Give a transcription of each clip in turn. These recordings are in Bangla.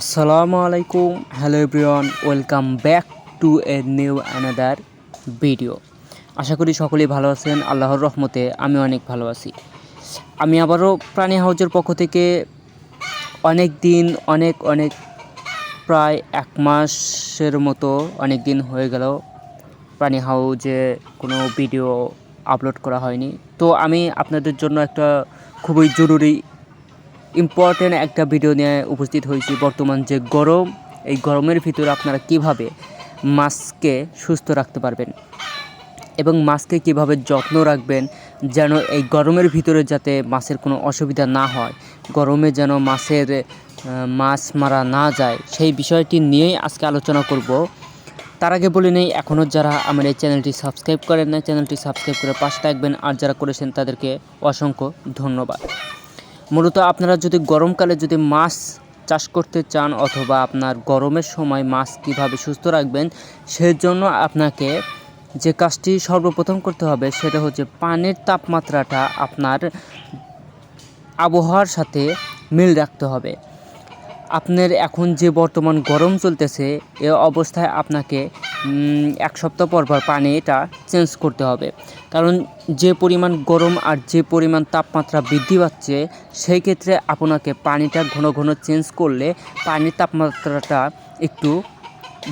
আসসালামু আলাইকুম, hello everyone, welcome back to a new another video. আশা করি সকলেই ভালো আছেন, আল্লাহর রহমতে আমি অনেক ভালো আছি। আমি আবারও প্রাণী হাউজের পক্ষ থেকে অনেক দিন, অনেক অনেক, প্রায় এক মাসের মতো অনেক দিন হয়ে গেল প্রাণী হাউজে কোনো ভিডিও আপলোড করা হয়নি। তো আমি আপনাদের জন্য একটা খুবই জরুরি ইম্পর্টেন্ট একটা ভিডিও নিয়ে উপস্থিত হয়েছি বর্তমান যে গরম, এই গরমের ভিতরে আপনারা কীভাবে মাছকে সুস্থ রাখতে পারবেন এবং মাছকে কীভাবে যত্ন রাখবেন যেন এই গরমের ভিতরে যাতে মাছের কোনো অসুবিধা না হয়, গরমে যেন মাছের মাছ মারা না যায়, সেই বিষয়টি নিয়েই আজকে আলোচনা করব। তার আগে বলে নেই এখনও যারা আমার এই চ্যানেলটি সাবস্ক্রাইব করেন না চ্যানেলটি সাবস্ক্রাইব করে পাশে থাকবেন, আর যারা করেছেন তাদেরকে অসংখ্য ধন্যবাদ। মূলত আপনারা যদি গরমকালে যদি মাছ চাষ করতে চান অথবা আপনার গরমের সময় মাছ কীভাবে সুস্থ রাখবেন, সেজন্য আপনাকে যে কাজটি সর্বপ্রথম করতে হবে সেটা হচ্ছে পানির তাপমাত্রাটা আপনার আবহাওয়ার সাথে মিল রাখতে হবে। আপনার এখন যে বর্তমান গরম চলতেছে, এ অবস্থায় আপনাকে এক সপ্তাহ পর পর পানিটা চেঞ্জ করতে হবে। কারণ যে পরিমাণ গরম আর যে পরিমাণ তাপমাত্রা বৃদ্ধি পাচ্ছে, সেই ক্ষেত্রে আপনাকে পানিটা ঘন ঘন চেঞ্জ করলে পানির তাপমাত্রাটা একটু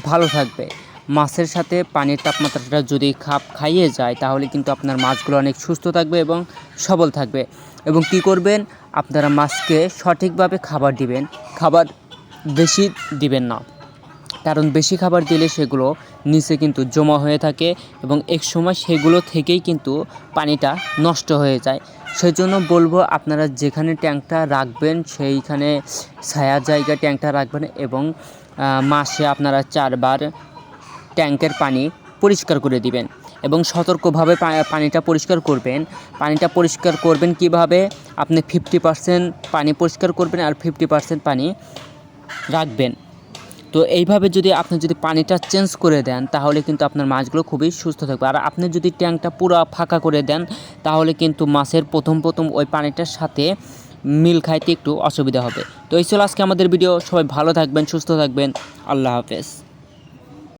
ভালো থাকবে। মাছের সাথে পানির তাপমাত্রাটা যদি খাপ খাইয়ে যায়, তাহলে কিন্তু আপনার মাছগুলো অনেক সুস্থ থাকবে এবং সবল থাকবে। এবং কি করবেন? আপনারা মাছকে সঠিকভাবে খাবার দিবেন। খাবার বেশি দিবেন না। কারণ বেশি খাবার দিলে সেগুলো নিচে কিন্তু জমা হয়ে থাকে এবং এক সময় সেগুলো থেকেই কিন্তু পানিটা নষ্ট হয়ে যায়। সেই জন্য বলব আপনারা যেখানে ট্যাঙ্কটা রাখবেন সেইখানে ছায়া জায়গায় ট্যাঙ্কটা রাখবেন এবং মাসে আপনারা চারবার ট্যাঙ্কের পানি পরিষ্কার করে দিবেন এবং সতর্কভাবে পানিটা পরিষ্কার করবেন। পানিটা পরিষ্কার করবেন কীভাবে? আপনি ফিফটি পার্সেন্ট পানি পরিষ্কার করবেন আর ফিফটি পার্সেন্ট পানি রাখবেন। তো এইভাবে যদি আপনি যদি পানিটা চেঞ্জ করে দেন, তাহলে কিন্তু আপনার মাছগুলো খুবই সুস্থ থাকবে। আর আপনি যদি ট্যাঙ্কটা পুরো ফাঁকা করে দেন, তাহলে কিন্তু মাছের প্রথম প্রথম ওই পানিটার সাথে মিল খাইতে একটু অসুবিধা হবে। তো এই ছিল আজকে আমাদের ভিডিও। সবাই ভালো থাকবেন, সুস্থ থাকবেন। আল্লাহ হাফেজ।